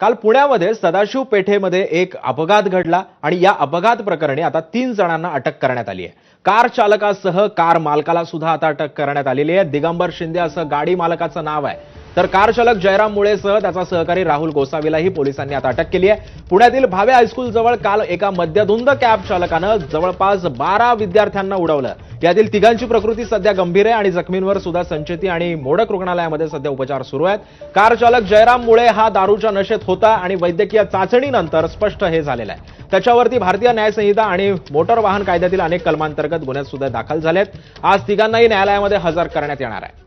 काल पुण्यामध्ये सदाशिव पेठेमध्ये एक अपघात घडला आणि या अपघात प्रकरणी आता तीन जणांना अटक करण्यात आली आहे. कार चालकासह कार मालकाला सुद्धा आता अटक करण्यात आलेली आहे. दिगंबर शिंदे असं गाडी मालकाचं नाव आहे. तर कार चालक जयराम मुळेसह त्याचा सहकारी राहुल गोसावीलाही पोलिसांनी आता अटक केली आहे. पुण्यातील भावे हायस्कूल जवळ काल एका मद्यधुंद कॅब चालकानं जवळपास बारा विद्यार्थ्यांना उडवलं. यातील तिघांची प्रकृती सध्या गंभीर आहे आणि जखमींवर सुद्धा संचेती आणि मोडक रुग्णालयामध्ये सध्या उपचार सुरू आहेत. कार चालक जयराम मुळे हा दारूच्या नशेत होता आणि वैद्यकीय चाचणीनंतर स्पष्ट हे झालेलं आहे. त्याच्यावरती भारतीय न्यायसंहिता आणि मोटर वाहन कायद्यातील अनेक कलमांतर्गत गुन्हे सुद्धा दाखल झालेत. आज तिघांनाही न्यायालयामध्ये हजर करण्यात येणार आहे.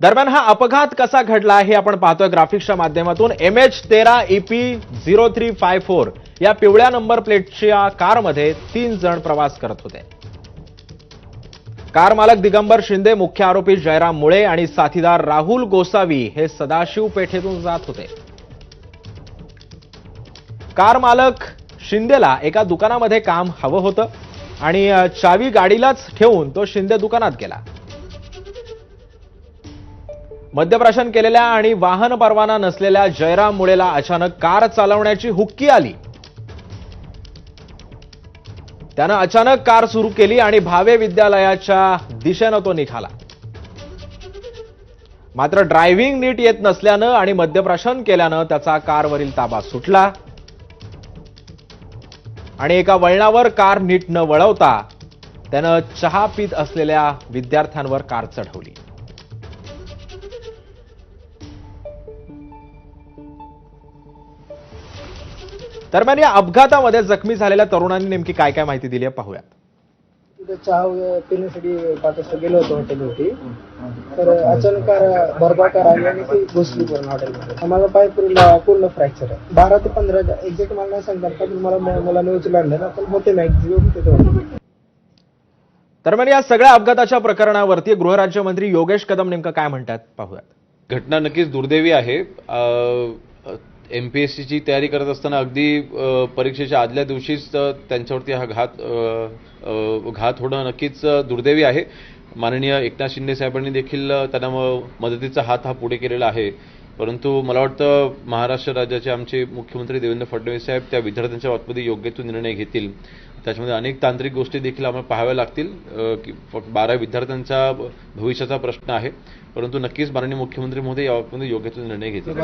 दरम्यान हा अपघात कसा घडला हे आपण पाहतोय ग्राफिक्सच्या माध्यमातून. एम एच तेरा EP zero three five four या पिवळ्या नंबर प्लेटच्या कारमध्ये तीन जण प्रवास करत होते. कार मालक दिगंबर शिंदे मुख्य आरोपी जयराम मुळे आणि साथीदार राहुल गोसावी हे सदाशिव पेठेतून जात होते. कार मालक शिंदेला एका दुकानामध्ये काम हवं होतं आणि चावी गाडीलाच ठेवून तो शिंदे दुकानात गेला. मद्यप्राशन केलेल्या आणि वाहन परवाना नसलेल्या जयराम मुळेला अचानक कार चालवण्याची हुक्की आली. त्यानं अचानक कार सुरू केली आणि भावे विद्यालयाच्या दिशेनं तो निघाला. मात्र ड्रायव्हिंग नीट येत नसल्यानं आणि मद्यप्राशन केल्यानं त्याचा कारवरील ताबा सुटला. आणि एका वळणावर कार नीट न वळवता त्यानं चहा पीत असलेल्या विद्यार्थ्यांवर कार चढवली. दरम्यान या अपघातामध्ये जखमी झालेल्या तरुणांनी नेमकी काय काय माहिती दिली आहे पाहूयात. तिथे चहा पिण्यासाठी पाच वाजता गेलो होतो हॉटेलवरती. तर अचानक कार आली आणि ती घुसली पूर्ण हॉटेलमध्ये. माझा पाय पूर्ण पूर्ण फ्रॅक्चर आहे बारा ते पंधरा एक्झॅक्ट मला नाही सांगतात पण मला मला न्यूज आणलं ना पण होते मॅक्झिमम तिथे होते दरम्यान या सगळ्या अपघाताच्या प्रकरणावरती गृहराज्यमंत्री योगेश कदम नेमकं काय म्हणतात पाहूयात. घटना नक्कीच दुर्दैवी आहे. एम पी एस सीची तयारी करत असताना अगदी परीक्षेच्या आदल्या दिवशीच त्यांच्यावरती हा घात घात होणं नक्कीच दुर्दैवी आहे. माननीय एकनाथ शिंदे साहेबांनी देखील त्यांना मदतीचा हात हा पुढे केलेला आहे. परंतु मला वाटतं महाराष्ट्र राज्याचे आमचे मुख्यमंत्री देवेंद्र फडणवीस साहेब त्या विद्यार्थ्यांच्या बाबतीमध्ये योग्य तो निर्णय घेतील. त्याच्यामध्ये अनेक तांत्रिक गोष्टी देखील आम्हाला पाहाव्या लागतील की फ- बारा विद्यार्थ्यांचा भविष्याचा प्रश्न आहे. परंतु नक्कीच माननीय मुख्यमंत्री महोदय या बाबतीमध्ये योग्य तो निर्णय घेतील.